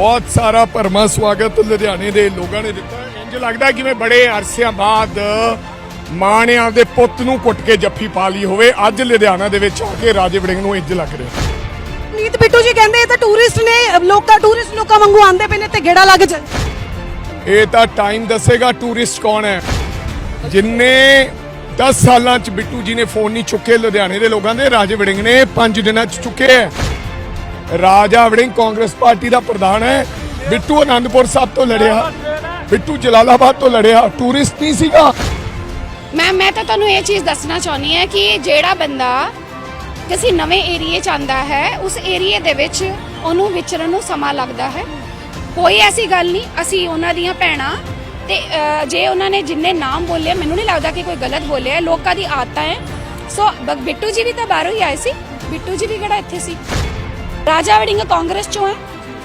ਬਹੁਤ ਸਾਰਾ ਭਰਮਾ ਸਵਾਗਤ ਲੁਧਿਆਣੇ ਦੇ ਲੋਕਾਂ ਨੇ ਦਿੱਤਾ। ਇੰਜ ਲੱਗਦਾ ਕਿਵੇਂ ਬੜੇ ਅਰਸਿਆਂ ਬਾਅਦ ਮਾਂ ਨੇ ਆਪਦੇ ਪੁੱਤ ਨੂੰ ਕੁੱਟ ਕੇ ਜੱਫੀ ਪਾ ਲਈ ਹੋਵੇ। ਅੱਜ ਲੁਧਿਆਣਾ ਦੇ ਵਿੱਚ ਆ ਕੇ ਰਾਜੇ ਵੜਿੰਗ ਨੂੰ ਇੰਜ ਲੱਗ ਰਿਹਾ। ਨੀਤ ਬਿੱਟੂ ਜੀ ਕਹਿੰਦੇ ਇਹ ਤਾਂ ਟੂਰਿਸਟ ਨੇ ਲੋਕਾਂ ਟੂਰਿਸਟ ਲੋਕਾਂ ਵਾਂਗੂ ਆਂਦੇ ਪਏ ਨੇ ਤੇ ਗੇੜਾ ਲੱਗ ਜਾ ਇਹ ਤਾਂ ਟਾਈਮ ਦੱਸੇਗਾ ਟੂਰਿਸਟ ਕੌਣ ਹੈ। ਜਿੰਨੇ 10 ਸਾਲਾਂ ਚ ਬਿੱਟੂ ਜੀ ਨੇ ਫੋਨ ਨਹੀਂ ਚੁੱਕੇ ਲੁਧਿਆਣੇ ਦੇ ਲੋਕਾਂ ਦੇ ਰਾਜੇ ਵੜਿੰਗ ਨੇ 5 ਦਿਨਾਂ ਚ ਚੁੱਕੇ ਹੈ। ਰਾਜਾ ਵੜਿੰਗ ਕਾਂਗਰਸ ਪਾਰਟੀ ਦਾ ਪ੍ਰਧਾਨ ਹੈ। ਬਿੱਟੂ ਆਨੰਦਪੁਰ ਸਾਹਿਬ ਤੋਂ ਲੜਿਆ। ਬਿੱਟੂ ਜਲਾਲਾਬਾਦ ਤੋਂ ਲੜਿਆ। ਟੂਰਿਸਟ ਨਹੀਂ ਸੀਗਾ। ਮੈਂ ਮੈਂ ਤਾਂ ਤੁਹਾਨੂੰ ਇਹ ਚੀਜ਼ ਦੱਸਣਾ ਚਾਹੁੰਦੀ ਹਾਂ ਕਿ ਜਿਹੜਾ ਬੰਦਾ ਕਿਸੇ ਨਵੇਂ ਏਰੀਏ ਚ ਆਂਦਾ ਹੈ ਉਸ ਏਰੀਏ ਦੇ ਵਿੱਚ ਉਹਨੂੰ ਵਿਚਰਨ ਨੂੰ ਸਮਾਂ ਲੱਗਦਾ ਹੈ। ਕੋਈ ਐਸੀ ਗੱਲ ਨਹੀਂ ਅਸੀਂ ਉਹਨਾਂ ਦੀਆਂ ਭੈਣਾਂ ਤੇ ਅਹ, ਜੇ ਉਹਨਾਂ ਨੇ ਜਿੰਨੇ ਨਾਮ ਬੋਲੇ ਮੈਨੂੰ ਨਹੀਂ ਲੱਗਦਾ ਕਿ ਕੋਈ ਗਲਤ ਬੋਲਿਆ ਹੈ। ਲੋਕਾਂ ਦੀ ਆਦਤਾਂ ਹੈ। ਸੋ ਬ- ਬਿੱਟੂ ਜੀ ਵੀ ਤਾਂ ਬਾਹਰੋਂ ਹੀ ਆਏ ਸੀ। ਬਿੱਟੂ ਜੀ ਵੀ ਕਿਹੜਾ ਇੱਥੇ ਸੀ? ਰਾਜਾ ਵੜਿੰਗ ਕਾਂਗਰਸ ਚੋਂ ਹੈ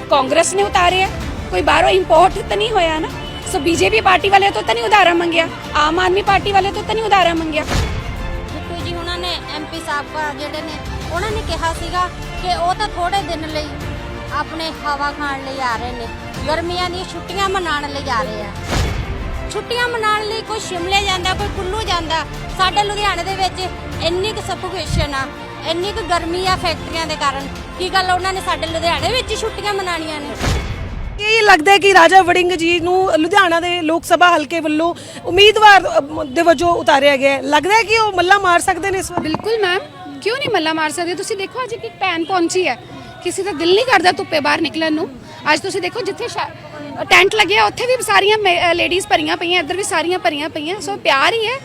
ਕਾਂਗਰਸ ਨੇ ਉਤਾਰਿਆ ਕੋਈ ਬਾਹਰੋਂ ਇੰਪੋਰਟ ਤਾਂ ਨਹੀਂ ਹੋਇਆ ਨਾ ਸੋ ਬੀਜੇਪੀ ਪਾਰਟੀ ਵਾਲੇ ਤੋਂ ਤਾਂ ਨਹੀਂ ਉਧਾਰਾ ਮੰਗਿਆ ਆਮ ਆਦਮੀ ਪਾਰਟੀ ਵਾਲੇ ਤੋਂ ਤਾਂ ਨਹੀਂ ਉਧਾਰਾ ਮੰਗਿਆ ਬਿੱਟੂ ਜੀ ਉਹਨਾਂ ਨੇ ਐਮਪੀ ਸਾਹਿਬ ਜਿਹੜੇ ਨੇ ਉਹਨਾਂ ਨੇ ਕਿਹਾ ਸੀਗਾ ਕਿ ਉਹ ਤਾਂ ਥੋੜੇ ਦਿਨ ਲਈ ਆਪਣੇ ਹਵਾ ਖਾਣ ਲਈ ਆ ਰਹੇ ਨੇ ਗਰਮੀਆਂ ਦੀਆਂ ਛੁੱਟੀਆਂ ਮਨਾਉਣ ਲਈ ਆ ਰਹੇ ਆ ਛੁੱਟੀਆਂ ਮਨਾਉਣ ਲਈ ਕੋਈ ਸ਼ਿਮਲੇ ਜਾਂਦਾ ਕੋਈ ਕੁੱਲੂ ਜਾਂਦਾ ਸਾਡੇ ਲੁਧਿਆਣੇ ਦੇ ਵਿੱਚ ਇੰਨੀ ਕੁ ਸਫੋਕੇਸ਼ਨ ਆ ਇੰਨੀ ਕੁ ਗਰਮੀ ਆ ਫੈਕਟਰੀਆਂ ਦੇ ਕਾਰਨ। ਕੀ ਗੱਲ ਉਹਨਾਂ ਨੇ ਸਾਡੇ ਲੁਧਿਆਣੇ ਵਿੱਚ ਹੀ ਛੁੱਟੀਆਂ ਮਨਾਉਣੀਆਂ ਨੇ? ਕੀ ਲੱਗਦਾ ਹੈ ਕਿ ਰਾਜਾ ਵੜਿੰਗ ਜੀ ਨੂੰ ਲੁਧਿਆਣਾ ਦੇ ਲੋਕ ਸਭਾ ਹਲਕੇ ਵੱਲੋਂ ਉਮੀਦਵਾਰ ਦੇ ਵਜੋਂ ਉਤਾਰਿਆ ਗਿਆ ਹੈ? ਲੱਗਦਾ ਹੈ ਕਿ ਉਹ ਮੱਲਾ ਮਾਰ ਸਕਦੇ ਨੇ ਇਸ ਵਾਰ? ਬਿਲਕੁਲ ਮੈਮ। ਕਿਉਂ ਨਹੀਂ ਮੱਲਾ ਮਾਰ ਸਕਦੇ? ਤੁਸੀਂ ਦੇਖੋ ਅੱਜ ਇੱਕ ਭੈਣ ਪਹੁੰਚੀ ਹੈ। ਕਿਸੇ ਦਾ ਦਿਲ ਨਹੀਂ ਕਰਦਾ ਧੁੱਪੇ ਬਾਹਰ ਨਿਕਲਣ ਨੂੰ। ਅੱਜ ਤੁਸੀਂ ਦੇਖੋ ਜਿੱਥੇ ਟੈਂਟ ਲੱਗਿਆ ਉੱਥੇ ਵੀ ਸਾਰੀਆਂ ਲੇਡੀਜ਼ ਭਰੀਆਂ ਪਈਆਂ ਇੱਧਰ ਵੀ ਸਾਰੀਆਂ ਭਰੀਆਂ ਪਈਆਂ। ਸੋ ਪਿਆਰ ਹੀ ਹੈ।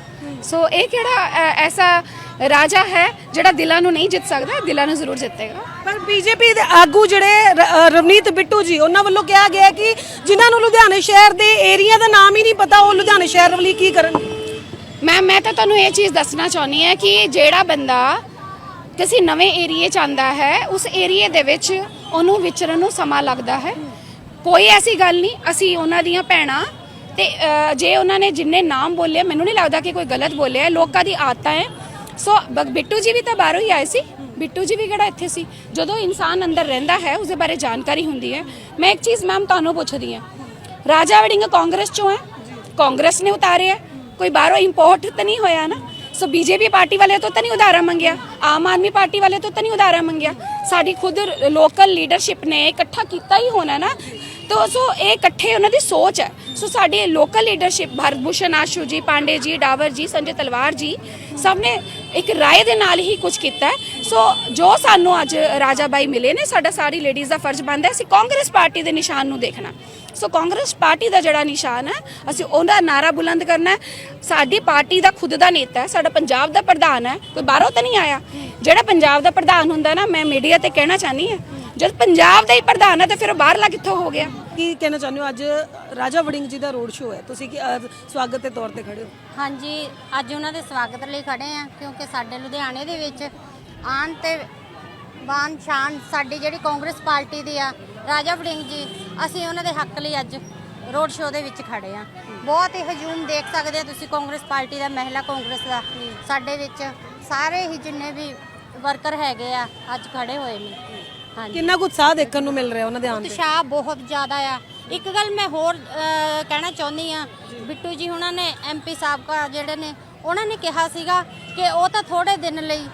ਸੋ ਇਹ ਕਿਹੜਾ ਐਸਾ ਰਾਜਾ ਹੈ ਜਿਹੜਾ ਦਿਲਾਂ ਨੂੰ ਨਹੀਂ ਜਿੱਤ ਸਕਦਾ ਦਿਲਾਂ ਨੂੰ ਜ਼ਰੂਰ ਜਿੱਤੇਗਾ ਪਰ ਬੀਜੇਪੀ ਦੇ ਆਗੂ ਜਿਹੜੇ ਰ- ਰਵਨੀਤ ਬਿੱਟੂ ਜੀ ਉਹਨਾਂ ਵੱਲੋਂ ਕਿਹਾ ਗਿਆ ਹੈ ਕਿ ਜਿਨ੍ਹਾਂ ਨੂੰ ਲੁਧਿਆਣੇ ਸ਼ਹਿਰ ਦੇ ਏਰੀਆ ਦਾ ਨਾਮ ਹੀ ਨਹੀਂ ਪਤਾ ਉਹ ਲੁਧਿਆਣੇ ਸ਼ਹਿਰ ਲਈ ਕੀ ਕਰਨ ਮੈਂ ਮੈਂ ਤਾਂ ਤੁਹਾਨੂੰ ਇਹ ਚੀਜ਼ ਦੱਸਣਾ ਚਾਹੁੰਦੀ ਹਾਂ ਕਿ ਜਿਹੜਾ ਬੰਦਾ ਕਿਸੇ ਨਵੇਂ ਏਰੀਏ ਚ ਆਂਦਾ ਹੈ ਉਸ ਏਰੀਏ ਦੇ ਵਿੱਚ ਉਹਨੂੰ ਵਿਚਰਨ ਨੂੰ ਸਮਾਂ ਲੱਗਦਾ ਹੈ ਕੋਈ ਐਸੀ ਗੱਲ ਨਹੀਂ ਅਸੀਂ ਉਹਨਾਂ ਦੀਆਂ ਭੈਣਾਂ ਤੇ ਜੇ ਉਹਨਾਂ ਨੇ ਜਿੰਨੇ ਨਾਮ ਬੋਲੇ ਮੈਨੂੰ ਨਹੀਂ ਲੱਗਦਾ ਕਿ ਕੋਈ ਗਲਤ ਬੋਲਿਆ ਹੈ। ਲੋਕਾਂ ਦੀ ਆਦਤਾਂ ਹੈ ਸੋ ਬ- ਬਿੱਟੂ ਜੀ ਵੀ ਤਾਂ ਬਾਹਰੋਂ ਹੀ ਆਏ ਸੀ। ਬਿੱਟੂ ਜੀ ਵੀ ਕਿਹੜਾ ਇੱਥੇ ਸੀ? ਜਦੋਂ ਇਨਸਾਨ ਅੰਦਰ ਰਹਿੰਦਾ ਹੈ, ਉਸਦੇ ਬਾਰੇ ਜਾਣਕਾਰੀ ਹੁੰਦੀ ਹੈ। ਮੈਂ ਇੱਕ ਚੀਜ਼ ਮੈਮ ਤੁਹਾਨੂੰ ਪੁੱਛਦੀ ਹਾਂ। ਰਾਜਾ ਵੜਿੰਗ ਕਾਂਗਰਸ ਚੋਂ ਹੈ। ਕਾਂਗਰਸ ਨੇ ਉਤਾਰਿਆ। ਕੋਈ ਬਾਹਰੋਂ ਇੰਪੋਰਟ ਤਾਂ ਨਹੀਂ ਹੋਇਆ ਨਾ? ਸੋ ਬੀਜੇਪੀ ਪਾਰਟੀ ਵਾਲੇ ਤੋਂ ਤਾਂ ਨਹੀਂ ਉਧਾਰਾ ਮੰਗਿਆ। ਆਮ ਆਦਮੀ ਪਾਰਟੀ ਵਾਲੇ ਤੋਂ ਤਾਂ ਨਹੀਂ ਉਧਾਰਾ ਮੰਗਿਆ। ਸਾਡੀ ਖੁਦ ਲੋਕਲ ਲੀਡਰਸ਼ਿਪ ਨੇ ਇਕੱਠਾ ਕੀਤਾ ਹੀ ਹੋਣਾ ਨਾ। ਤੋ ਸੋ ਇਹ ਇਕੱਠੇ ਉਹਨਾਂ ਦੀ ਸੋਚ ਹੈ। ਸੋ ਸਾਡੀ ਲੋਕਲ ਲੀਡਰਸ਼ਿਪ ਭਾਰਤ ਭੂਸ਼ਣ ਆਸ਼ੂ ਜੀ, ਪਾਂਡੇ ਜੀ, ਡਾਵਰ ਜੀ, ਸੰਜੇ ਤਲਵਾਰ ਜੀ, ਸਭ ਨੇ ਇੱਕ ਰਾਏ ਦੇ ਨਾਲ ਹੀ ਕੁਝ ਕੀਤਾ ਸੋ ਜੋ ਸਾਨੂੰ ਅੱਜ ਰਾਜਾ ਬਾਈ ਮਿਲੇ ਨੇ, ਸਾਡਾ ਸਾਰੀ ਲੇਡੀਜ਼ ਦਾ ਫਰਜ਼ ਬਣਦਾ ਹੈ। ਅਸੀਂ ਕਾਂਗਰਸ ਪਾਰਟੀ ਦੇ ਨਿਸ਼ਾਨ ਨੂੰ ਦੇਖਣਾ। ਸੋ ਕਾਂਗਰਸ ਪਾਰਟੀ ਦਾ ਜਿਹੜਾ ਨਿਸ਼ਾਨ ਹੈ, ਅਸੀਂ ਉਹਦਾ ਨਾਰਾ ਬੁਲੰਦ ਕਰਨਾ ਸਾਡੀ ਪਾਰਟੀ ਦਾ ਖੁਦ ਦਾ ਨੇਤਾ ਹੈ, ਸਾਡਾ ਪੰਜਾਬ ਦਾ ਪ੍ਰਧਾਨ ਹੈ। ਕੋਈ ਬਾਹਰੋਂ ਤਾਂ ਨਹੀਂ ਆਇਆ? ਜਿਹੜਾ ਪੰਜਾਬ ਦਾ ਪ੍ਰਧਾਨ ਹੁੰਦਾ ਨਾ, ਮੈਂ ਮੀਡੀਆ ਤੇ ਕਹਿਣਾ ਚਾਹਨੀ ਹਾਂ, ਜਦ ਪੰਜਾਬ ਦਾ ਹੀ ਪ੍ਰਧਾਨ ਹੈ, ਤਾਂ ਫਿਰ ਉਹ ਬਾਹਰਲਾ ਕਿੱਥੋਂ ਹੋ ਗਿਆ? ਕੀ ਕਹਿਣਾ ਚਾਹੁੰਦੇ ਹੋ? ਅੱਜ ਰਾਜਾ ਵੜਿੰਗ ਜੀ ਦਾ ਰੋਡ ਸ਼ੋਅ ਹੈ। ਤੁਸੀਂ ਕੀ ਅ, ਸਵਾਗਤ ਦੇ ਤੌਰ ਤੇ ਖੜੇ ਹੋ? ਹਾਂਜੀ ਅੱਜ ਉਹਨਾਂ ਦੇ ਸਵਾਗਤ ਲਈ ਖੜੇ ਆ ਕਿਉਂਕਿ ਸਾਡੇ ਲੁਧਿਆਣੇ ਦੇ ਵਿੱਚ ਆਨ ਤੇ ਬਾਨ ਸ਼ਾਨ ਸਾਡੀ ਜਿਹੜੀ ਕਾਂਗਰਸ ਪਾਰਟੀ ਦੀ ਆ ਰਾਜਾ ਵੜਿੰਗ ਜੀ ਅਸੀਂ ਉਹਨਾਂ ਦੇ ਹੱਕ ਲਈ ਅੱਜ ਰੋਡ ਸ਼ੋਅ ਦੇ ਵਿੱਚ ਖੜੇ ਆ ਬਹੁਤ ਹੀ ਹਜੂਮ ਦੇਖ ਸਕਦੇ ਆ ਤੁਸੀਂ ਕਾਂਗਰਸ ਪਾਰਟੀ ਦਾ ਮਹਿਲਾ ਕਾਂਗਰਸ ਦਾ। ਸਾਡੇ ਵਿੱਚ ਸਾਰੇ ਹੀ ਜਿੰਨੇ ਵੀ ਵਰਕਰ ਹੈਗੇ ਆ ਅੱਜ ਖੜੇ ਹੋਏ ਨੇ। ਕਿੰਨਾ ਕੁ ਉਤਸ਼ਾਹ ਦੇਖਣ ਨੂੰ ਮਿਲ ਰਿਹਾ ਉਹਨਾਂ ਦੇ ਆਉਣ ਤੇ? ਉਤਸ਼ਾਹ ਬਹੁਤ ਜ਼ਿਆਦਾ ਆ। ਇੱਕ ਗੱਲ ਮੈਂ ਹੋਰ ਅਹ, ਕਹਿਣਾ ਚਾਹੁੰਦੀ ਆ। ਬਿੱਟੂ ਜੀ ਉਹਨਾਂ ਨੇ ਐਮਪੀ ਸਾਬਕਾ ਜਿਹੜੇ ਨੇ ਉਹਨਾਂ ਨੇ ਕਿਹਾ ਸੀਗਾ ਕਿ ਉਹ ਤਾਂ ਥੋੜੇ ਦਿਨ ਲਈ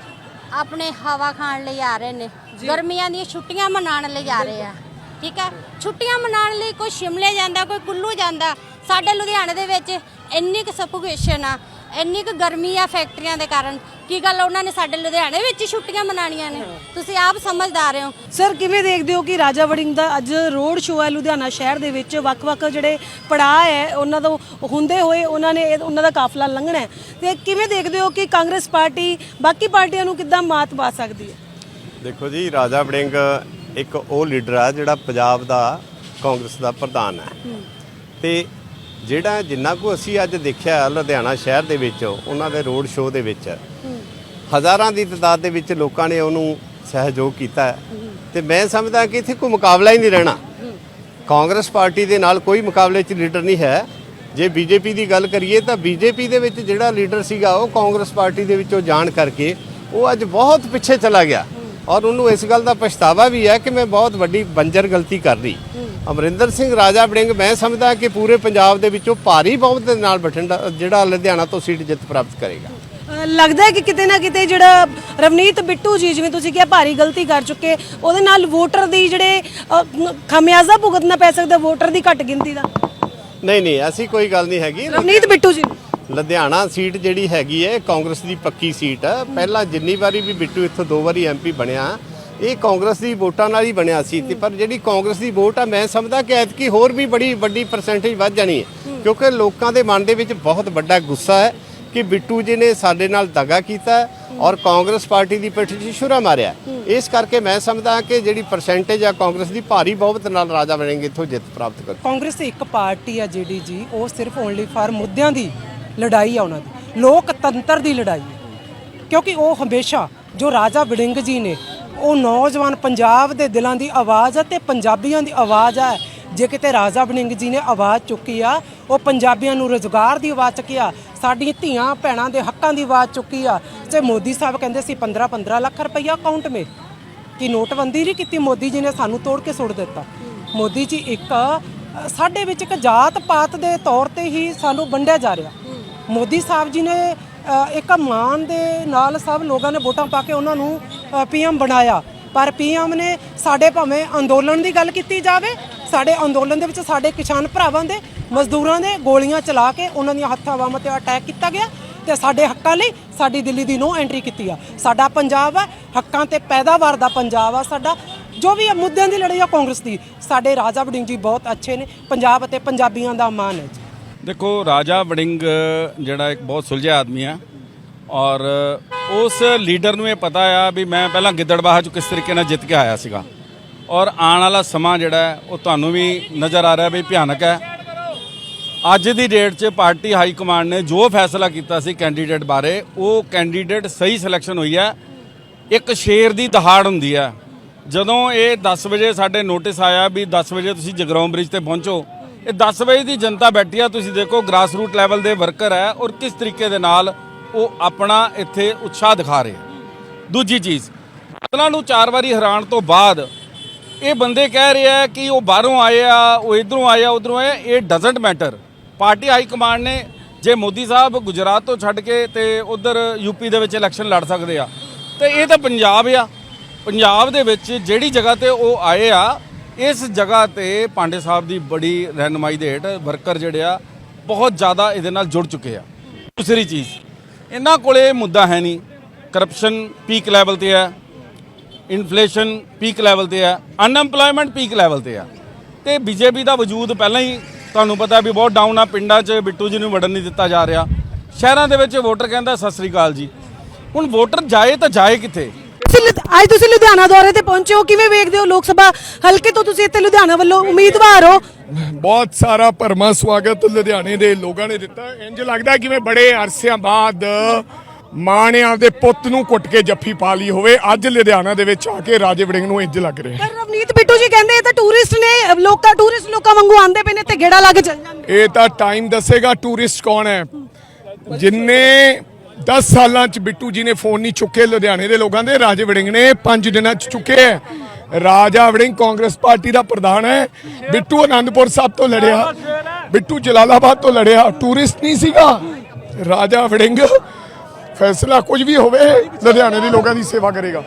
ਆਪਣੇ ਹਵਾ ਖਾਣ ਲਈ ਆ ਰਹੇ ਨੇ। ਗਰਮੀਆਂ ਦੀਆਂ ਛੁੱਟੀਆਂ ਮਨਾਉਣ ਲਈ ਆ ਰਹੇ ਆ। ਠੀਕ ਹੈ? ਛੁੱਟੀਆਂ ਮਨਾਉਣ ਲਈ ਕੋਈ ਸ਼ਿਮਲੇ ਜਾਂਦਾ ਕੋਈ ਕੁੱਲੂ ਜਾਂਦਾ ਸਾਡੇ ਲੁਧਿਆਣੇ ਦੇ ਵਿੱਚ ਇੰਨੀ ਕੁ ਸਫੋਕੇਸ਼ਨ ਆ। ਇੰਨੀ ਕੁ ਗਰਮੀ ਆ ਫੈਕਟਰੀਆਂ ਦੇ ਕਾਰਨ। ਕੀ ਗੱਲ ਉਹਨਾਂ ਨੇ ਸਾਡੇ ਲੁਧਿਆਣੇ ਵਿੱਚ ਹੀ ਛੁੱਟੀਆਂ ਮਨਾਉਣੀਆਂ ਨੇ। ਤੁਸੀਂ ਆਪ ਸਮਝਦਾਰ ਹੋ। ਸਰ ਕਿਵੇਂ ਦੇਖਦੇ ਹੋ ਕਿ ਰਾਜਾ ਵੜਿੰਗ ਦਾ ਅੱਜ ਰੋਡ ਸ਼ੋਅ ਹੈ ਲੁਧਿਆਣਾ ਸ਼ਹਿਰ ਦੇ ਵਿੱਚ? ਵੱਖ-ਵੱਖ ਜਿਹੜੇ ਪੜਾਅ ਹੈ ਉਹਨਾਂ ਤੋਂ ਹੁੰਦੇ ਹੋਏ ਉਹਨਾਂ ਨੇ ਇਹ- ਉਹਨਾਂ ਦਾ ਕਾਫਲਾ ਲੰਘਣਾ ਹੈ। ਤੇ ਕਿਵੇਂ ਦੇਖਦੇ ਹੋ ਕਿ ਕਾਂਗਰਸ ਪਾਰਟੀ ਬਾਕੀ ਪਾਰਟੀਆਂ ਨੂੰ ਕਿੱਦਾਂ ਮਾਤ ਪਾ ਸਕਦੀ ਹੈ? ਦੇਖੋ ਜੀ ਰਾਜਾ ਵੜਿੰਗ ਇੱਕ ਉਹ ਲੀਡਰ ਆ ਜਿਹੜਾ ਪੰਜਾਬ ਦਾ ਕਾਂਗਰਸ ਦਾ ਪ੍ਰਧਾਨ ਹੈ। ਤੇ ਜਿਹੜਾ ਜਿੰਨਾ ਕੋ ਅਸੀਂ ਅੱਜ ਦੇਖਿਆ ਲੁਧਿਆਣਾ ਸ਼ਹਿਰ ਦੇ ਵਿੱਚ, ਉਹਨਾਂ ਦੇ ਰੋਡ ਸ਼ੋਅ ਦੇ ਵਿੱਚ, ਹਜ਼ਾਰਾਂ ਦੀ ਤਾਦਾਦ ਦੇ ਵਿੱਚ ਲੋਕਾਂ ਨੇ ਉਹਨੂੰ ਸਹਿਯੋਗ ਕੀਤਾ ਹੈ। ਤੇ ਮੈਂ ਸਮਝਦਾ ਕਿ ਇੱਥੇ ਕੋਈ ਮੁਕਾਬਲਾ ਹੀ ਨਹੀਂ ਰਹਿਣਾ। ਕਾਂਗਰਸ ਪਾਰਟੀ ਦੇ ਨਾਲ ਕੋਈ ਮੁਕਾਬਲੇ 'ਚ ਲੀਡਰ ਨਹੀਂ ਹੈ। ਜੇ ਬੀਜੇਪੀ ਦੀ ਗੱਲ ਕਰੀਏ ਤਾਂ ਬੀਜੇਪੀ ਦੇ ਵਿੱਚ ਜਿਹੜਾ ਲੀਡਰ ਸੀਗਾ, ਉਹ ਕਾਂਗਰਸ ਪਾਰਟੀ ਦੇ ਵਿੱਚੋਂ ਜਾਣ ਕਰਕੇ ਉਹ ਅੱਜ ਬਹੁਤ ਪਿੱਛੇ ਚਲਾ ਗਿਆ। ਔਰ ਉਹਨੂੰ ਇਸ ਗੱਲ ਦਾ ਪਛਤਾਵਾ ਵੀ ਹੈ ਕਿ ਮੈਂ ਬਹੁਤ ਵੱਡੀ ਬੰਜਰ ਗਲਤੀ ਕਰ ਲਈ। ਅਮਰਿੰਦਰ ਸਿੰਘ ਰਾਜਾ ਵੜਿੰਗ ਮੈਂ ਸਮਝਦਾ ਕਿ ਪੂਰੇ ਪੰਜਾਬ ਦੇ ਵਿੱਚੋਂ ਭਾਰੀ ਬਹੁਮਤ ਦੇ ਨਾਲ ਬਠਿੰਡਾ ਜਿਹੜਾ ਲੁਧਿਆਣਾ ਤੋਂ ਸੀਟ ਜਿੱਤ ਪ੍ਰਾਪਤ ਕਰੇਗਾ। ਲੱਗਦਾ ਹੈ ਕਿ ਕਿਤੇ ਨਾ ਕਿਤੇ ਜਿਹੜਾ ਰਵਨੀਤ ਬਿੱਟੂ ਜੀ ਜਿਵੇਂ ਤੁਸੀਂ ਕਿਹਾ ਭਾਰੀ ਗਲਤੀ ਕਰ ਚੁੱਕੇ ਉਹਦੇ ਨਾਲ ਵੋਟਰ ਦੀ ਜਿਹੜੇ ਖਮਿਆਜ਼ਾ ਭੁਗਤਣਾ ਪੈ ਸਕਦਾ ਵੋਟਰ ਦੀ ਘੱਟ ਗਿਣਤੀ ਦਾ। ਨਹੀਂ ਨਹੀਂ ਐਸੀ ਕੋਈ ਗੱਲ ਨਹੀਂ ਹੈਗੀ। ਰਵਨੀਤ ਬਿੱਟੂ ਜੀ। ਲੁਧਿਆਣਾ ਸੀਟ ਜਿਹੜੀ ਹੈਗੀ ਹੈ ਕਾਂਗਰਸ ਦੀ ਪੱਕੀ ਸੀਟ ਹੈ। ਪਹਿਲਾਂ ਜਿੰਨੀ ਵਾਰੀ ਵੀ ਬਿੱਟੂ ਇੱਥੋਂ ਦੋ ਵਾਰੀ ਐਮਪੀ ਬਣਿਆ ਇਹ ਕਾਂਗਰਸ ਦੀ ਵੋਟਾਂ ਨਾਲ ਹੀ ਬਣਿਆ ਸੀ ਤੇ ਪਰ ਜਿਹੜੀ ਕਾਂਗਰਸ ਦੀ ਵੋਟ ਆ ਮੈਂ ਸਮਝਦਾ ਕਿ ਐਤਕੀ ਹੋਰ ਵੀ ਬੜੀ ਵੱਡੀ ਪਰਸੈਂਟੇਜ ਵੱਧ ਜਾਣੀ ਹੈ। ਕਿਉਂਕਿ ਲੋਕਾਂ ਦੇ ਮਨ ਦੇ ਵਿੱਚ ਬਹੁਤ ਵੱਡਾ ਗੁੱਸਾ ਹੈ ਕਿ ਬਿੱਟੂ ਜੀ ਨੇ ਸਾਡੇ ਨਾਲ ਦਗਾ ਕੀਤਾ ਔਰ ਕਾਂਗਰਸ ਪਾਰਟੀ ਦੀ ਪਿੱਠ 'ਚ ਛੁਰਾ ਮਾਰਿਆ ਇਸ ਕਰਕੇ ਮੈਂ ਸਮਝਦਾ ਕਿ ਜਿਹੜੀ ਪਰਸੈਂਟੇਜ ਆ ਕਾਂਗਰਸ ਦੀ ਭਾਰੀ ਬਹੁਮਤ ਨਾਲ ਰਾਜਾ ਬਣੇਗੇ ਇੱਥੋਂ ਜਿੱਤ ਪ੍ਰਾਪਤ ਕਰ ਕਾਂਗਰਸ ਇੱਕ ਪਾਰਟੀ ਆ ਜਿਹੜੀ ਜੀ ਉਹ ਸਿਰਫ ਓਨਲੀ ਫਾਰ ਮੁੱਦਿਆਂ ਦੀ ਲੜਾਈ ਆ ਉਹਨਾਂ ਦੀ। ਲੋਕਤੰਤਰ ਦੀ ਲੜਾਈ ਕਿਉਂਕਿ ਉਹ ਹਮੇਸ਼ਾ ਜੋ ਰਾਜਾ ਵੜਿੰਗ ਜੀ ਨੇ ਉਹ ਨੌਜਵਾਨ ਪੰਜਾਬ ਦੇ ਦਿਲਾਂ ਦੀ ਆਵਾਜ਼ ਆ ਤੇ ਪੰਜਾਬੀਆਂ ਦੀ ਆਵਾਜ਼ ਹੈ ਜੇ ਕਿਤੇ ਰਾਜਾ ਵੜਿੰਗ ਜੀ ਨੇ ਆਵਾਜ਼ ਚੁੱਕੀ ਆ, ਉਹ ਪੰਜਾਬੀਆਂ ਨੂੰ ਰੋਜ਼ਗਾਰ ਦੀ ਆਵਾਜ਼ ਚੁੱਕੀ ਆ। ਸਾਡੀਆਂ ਧੀਆਂ ਭੈਣਾਂ ਦੇ ਹੱਕਾਂ ਦੀ ਆਵਾਜ਼ ਚੁੱਕੀ ਆ। ਤੇ ਮੋਦੀ ਸਾਹਿਬ ਕਹਿੰਦੇ ਸੀ 15 15 ਲੱਖ ਰੁਪਈਆ ਅਕਾਊਂਟ ਮੇ। ਕਿ ਨੋਟਬੰਦੀ ਨਹੀਂ ਕੀਤੀ ਮੋਦੀ ਜੀ ਨੇ, ਸਾਨੂੰ ਤੋੜ ਕੇ ਸੁੱਟ ਦਿੱਤਾ। ਮੋਦੀ ਜੀ ਇੱਕ, ਸਾਡੇ ਵਿੱਚ ਇੱਕ ਜਾਤ ਪਾਤ ਦੇ ਤੌਰ ਤੇ ਹੀ ਸਾਨੂੰ ਵੰਡਿਆ ਜਾ ਰਿਹਾ। ਮੋਦੀ ਸਾਹਿਬ ਜੀ ਨੇ ਇੱਕ ਮਾਨ ਦੇ ਨਾਲ ਸਭ ਲੋਕਾਂ ਨੇ ਵੋਟਾਂ ਪਾ ਕੇ ਉਹਨਾਂ ਨੂੰ ਪੀਐਮ ਬਣਾਇਆ। ਪਰ ਪੀਐਮ ਨੇ ਸਾਡੇ ਭਾਵੇਂ ਅੰਦੋਲਨ ਦੀ ਗੱਲ ਕੀਤੀ ਜਾਵੇ, ਸਾਡੇ ਅੰਦੋਲਨ ਦੇ ਵਿੱਚ ਸਾਡੇ ਕਿਸਾਨ ਭਰਾਵਾਂ ਦੇ ਮਜ਼ਦੂਰਾਂ ਦੇ ਗੋਲੀਆਂ ਚਲਾ ਕੇ ਉਹਨਾਂ ਦੀਆਂ ਹੱਥਾਂ ਬਾਹਾਂ ਤੇ ਅਟੈਕ ਕੀਤਾ ਗਿਆ ਤੇ ਸਾਡੇ ਹੱਕਾਂ ਲਈ ਸਾਡੀ ਦਿੱਲੀ ਦੀ ਨੋ ਐਂਟਰੀ ਕੀਤੀ ਆ। ਸਾਡਾ ਪੰਜਾਬ ਆ, ਹੱਕਾਂ ਤੇ ਪੈਦਾਵਾਰ ਦਾ ਪੰਜਾਬ ਆ ਸਾਡਾ। ਜੋ ਵੀ ਮੁੱਦਿਆਂ ਦੀ ਲੜਾਈ ਆ ਕਾਂਗਰਸ ਦੀ। ਸਾਡੇ ਰਾਜਾ ਵੜਿੰਗ ਜੀ ਬਹੁਤ ਅੱਛੇ ਨੇ, ਪੰਜਾਬ ਅਤੇ ਪੰਜਾਬੀਆਂ ਦਾ ਮਾਣ ਹੈ ਦੇਖੋ, ਰਾਜਾ ਵੜਿੰਗ, ਜਿਹੜਾ ਇੱਕ ਬਹੁਤ ਸੁਲਝਿਆ ਆਦਮੀ ਆ, ਔਰ ਉਸ ਲੀਡਰ ਨੂੰ ਇਹ ਪਤਾ ਆ ਵੀ ਮੈਂ ਪਹਿਲਾਂ ਗਿੱਦੜਬਾਹਾ ਚ ਕਿਸ ਤਰੀਕੇ ਨਾਲ ਜਿੱਤ ਕੇ ਆਇਆ ਸੀਗਾ। ਔਰ ਆਉਣ ਵਾਲਾ ਸਮਾਂ ਜਿਹੜਾ ਉਹ ਤੁਹਾਨੂੰ ਵੀ ਨਜ਼ਰ ਆ ਰਿਹਾ ਵੀ ਭਿਆਨਕ ਹੈ। ਅੱਜ ਦੀ ਡੇਟ 'ਚ ਪਾਰਟੀ ਹਾਈ ਕਮਾਂਡ ਨੇ ਜੋ ਫੈਸਲਾ ਕੀਤਾ ਸੀ ਕੈਂਡੀਡੇਟ ਬਾਰੇ, ਉਹ ਕੈਂਡੀਡੇਟ ਸਹੀ ਸਿਲੈਕਸ਼ਨ ਹੋਈ ਹੈ। ਇੱਕ ਸ਼ੇਰ ਦੀ ਦਹਾੜ ਹੁੰਦੀ ਹੈ। ਜਦੋਂ ਇਹ 10 ਵਜੇ ਸਾਡੇ ਨੋਟਿਸ ਆਇਆ ਵੀ 10 ਵਜੇ ਤੁਸੀਂ ਜਗਰਾਉਂ ਬ੍ਰਿਜ ਤੇ ਪਹੁੰਚੋ ਇਹ 10 ਵਜੇ ਦੀ ਜਨਤਾ ਬੈਠੀ ਆ, ਤੁਸੀਂ ਦੇਖੋ ਗ੍ਰਾਸ ਰੂਟ ਲੈਵਲ ਦੇ ਵਰਕਰ ਹੈ ਔਰ ਕਿਸ ਤਰੀਕੇ ਦੇ ਨਾਲ ਉਹ ਆਪਣਾ ਇੱਥੇ ਉਤਸ਼ਾਹ ਦਿਖਾ ਰਹੇ ਆ। ਦੂਜੀ ਚੀਜ਼ ਬਾਦਲਾਂ ਨੂੰ ਚਾਰ ਵਾਰੀ ਹਰਾਉਣ ਤੋਂ ਬਾਅਦ ਇਹ ਬੰਦੇ ਕਹਿ ਰਹੇ ਆ ਕਿ ਉਹ ਬਾਹਰੋਂ ਆਏ ਆ, ਉਹ ਇਧਰੋਂ ਆਏ ਆ, ਉਧਰੋਂ ਆਏ ਇਹ doesn't matter party high command ਨੇ ਜੇ ਮੋਦੀ ਸਾਹਿਬ ਗੁਜਰਾਤ ਤੋਂ ਛੱਡ ਕੇ ਤੇ ਉਧਰ ਯੂਪੀ ਦੇ ਵਿੱਚ ਇਲੈਕਸ਼ਨ ਲੜ ਸਕਦੇ ਆ। ਤੇ ਇਹ ਤਾਂ ਪੰਜਾਬ ਆ। ਪੰਜਾਬ ਦੇ ਵਿੱਚ ਜਿਹੜੀ ਜਗ੍ਹਾ ਤੇ ਉਹ ਆਏ ਆ ਇਸ ਜਗ੍ਹਾ ਤੇ ਪਾਂਡੇ ਸਾਹਿਬ ਦੀ ਬੜੀ ਰਹਿਨਮਾਈ ਦੇ ਹੇਠ ਵਰਕਰ ਜਿਹੜੇ ਆ, ਬਹੁਤ ਜ਼ਿਆਦਾ ਇਹਦੇ ਨਾਲ ਜੁੜ ਚੁੱਕੇ ਆ। ਦੂਸਰੀ ਚੀਜ਼, ਇਹਨਾਂ ਕੋਲੇ ਮੁੱਦਾ ਹੈ ਨਹੀਂ। ਕਰਪਸ਼ਨ ਪੀਕ ਲੈਵਲ ਤੇ ਹੈ ਇਨਫਲੇਸ਼ਨ ਪੀਕ ਲੈਵਲ ਤੇ ਹੈ ਅਨਐਮਪਲੋਇਮੈਂਟ ਪੀਕ ਲੈਵਲ ਤੇ ਹੈ ਤੇ ਬੀਜੇਪੀ ਦਾ ਵਜੂਦ ਪਹਿਲਾਂ ਹੀ ਤੁਹਾਨੂੰ ਪਤਾ ਵੀ ਬਹੁਤ ਡਾਊਨ ਆ, ਪਿੰਡਾਂ 'ਚ ਬਿੱਟੂ ਜੀ ਨੂੰ ਵੜਨ ਨਹੀਂ ਦਿੱਤਾ ਜਾ ਰਿਹਾ। ਸ਼ਹਿਰਾਂ ਦੇ ਵਿੱਚ ਵੋਟਰ ਕਹਿੰਦਾ, ਸਤਿ ਸ੍ਰੀ ਅਕਾਲ ਜੀ। ਹੁਣ ਵੋਟਰ ਜਾਏ ਤਾਂ ਜਾਏ ਕਿੱਥੇ? ਤੁਸੀਂ ਲੁਧ- ਅੱਜ ਤੁਸੀਂ ਲੁਧਿਆਣਾ ਦੌਰੇ ਤੇ ਪਹੁੰਚੇ ਹੋ ਕਿਵੇਂ ਵੇਖਦੇ ਹੋ ਲੋਕ ਸਭਾ ਹਲਕੇ ਤੋਂ ਤੁਸੀਂ ਇੱਥੇ ਲੁਧਿਆਣਾ ਵੱਲੋਂ ਉਮੀਦਵਾਰ ਹੋ? ਬਹੁਤ ਸਾਰਾ ਭਰਮਾ ਸਵਾਗਤ ਲੁਧਿਆਣੇ ਦੇ ਲੋਕਾਂ ਨੇ ਦਿੱਤਾ। ਇੰਜ ਲੱਗਦਾ ਕਿਵੇਂ ਬੜੇ ਅਰਸਿਆਂ ਬਾਅਦ ਮਾਂ ਨੇ ਆਪਦੇ ਪੁੱਤ ਨੂੰ ਕੁੱਟ ਕੇ ਜੱਫੀ ਪਾ ਲਈ ਹੋਵੇ। ਅੱਜ ਲੁਧਿਆਣਾ ਦੇ ਵਿੱਚ ਆ ਕੇ ਰਾਜੇ ਵੜਿੰਗ ਨੂੰ ਇੰਜ ਲੱਗ ਰਿਹਾ ਪਰ ਰਵਨੀਤ ਬਿੱਟੂ ਜੀ ਕਹਿੰਦੇ ਇਹ ਤਾਂ ਟੂਰਿਸਟ ਨੇ ਲੋਕਾਂ ਟੂਰਿਸਟ ਲੋਕਾਂ ਵਾਂਗੂ ਆਂਦੇ ਪਏ ਨੇ ਤੇ ਗੇੜਾ ਲਾ ਕੇ ਚੱਲ ਜਾਂਦੇ ਇਹ ਤਾਂ ਟਾਈਮ ਦੱਸੇਗਾ ਟੂਰਿਸਟ ਕੌਣ ਹੈ। ਜਿੰਨੇ 10 ਸਾਲਾਂ ਚ ਬਿੱਟੂ ਜੀ ਨੇ ਫੋਨ ਨਹੀਂ ਚੁੱਕੇ, ਲੁਧਿਆਣੇ ਦੇ ਲੋਕਾਂ ਦੇ, ਰਾਜੇ ਵੜਿੰਗ ਨੇ 5 ਦਿਨਾਂ ਚ ਚੁੱਕੇ ਹੈ ਰਾਜਾ ਵੜਿੰਗ ਕਾਂਗਰਸ ਪਾਰਟੀ ਦਾ ਪ੍ਰਧਾਨ ਹੈ ਬਿੱਟੂ ਆਨੰਦਪੁਰ ਸਾਹਿਬ ਤੋਂ ਲੜਿਆ, ਬਿੱਟੂ ਜਲਾਲਾਬਾਦ ਤੋਂ ਲੜਿਆ, ਟੂਰਿਸਟ ਨਹੀਂ ਸੀਗਾ। ਰਾਜਾ ਵੜਿੰਗ, ਫੈਸਲਾ ਕੁਝ ਵੀ ਹੋਵੇ, ਲੁਧਿਆਣੇ ਦੇ ਲੋਕਾਂ ਦੀ ਸੇਵਾ ਕਰੇਗਾ।